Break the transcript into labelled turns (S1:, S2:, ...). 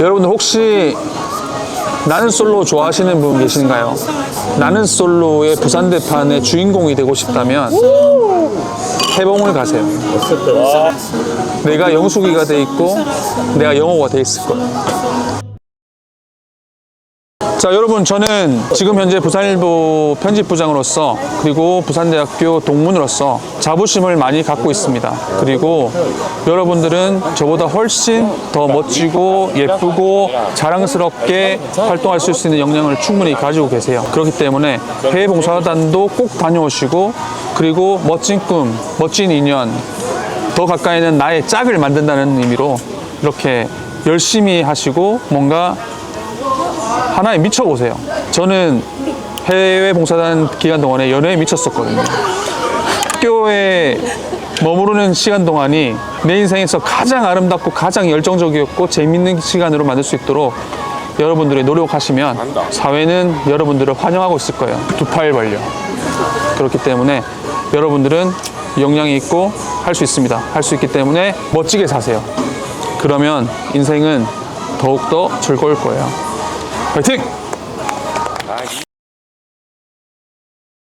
S1: 여러분들 혹시 나는 솔로 좋아하시는 분 계신가요? 나는 솔로의 부산 대판의 주인공이 되고 싶다면 해봉을 가세요. 내가 영숙이가 돼 있고 내가 영호가 돼 있을 거예요. 자 여러분 저는 지금 현재 부산일보 편집부장으로서 그리고 부산대학교 동문으로서 자부심을 많이 갖고 있습니다. 그리고 여러분들은 저보다 훨씬 더 멋지고 예쁘고 자랑스럽게 활동할 수 있는 역량을 충분히 가지고 계세요. 그렇기 때문에 해외 봉사단도 꼭 다녀오시고 그리고 멋진 꿈 멋진 인연 더 가까이는 나의 짝을 만든다는 의미로 이렇게 열심히 하시고 뭔가 하나에 미쳐보세요. 저는 해외 봉사단 기간 동안에 연애에 미쳤었거든요. 학교에 머무르는 시간 동안이 내 인생에서 가장 아름답고 가장 열정적이었고 재밌는 시간으로 만들 수 있도록 여러분들이 노력하시면 사회는 여러분들을 환영하고 있을 거예요. 두 팔 벌려. 그렇기 때문에 여러분들은 역량이 있고 할 수 있습니다. 할 수 있기 때문에 멋지게 사세요. 그러면 인생은 더욱더 즐거울 거예요. 화이팅!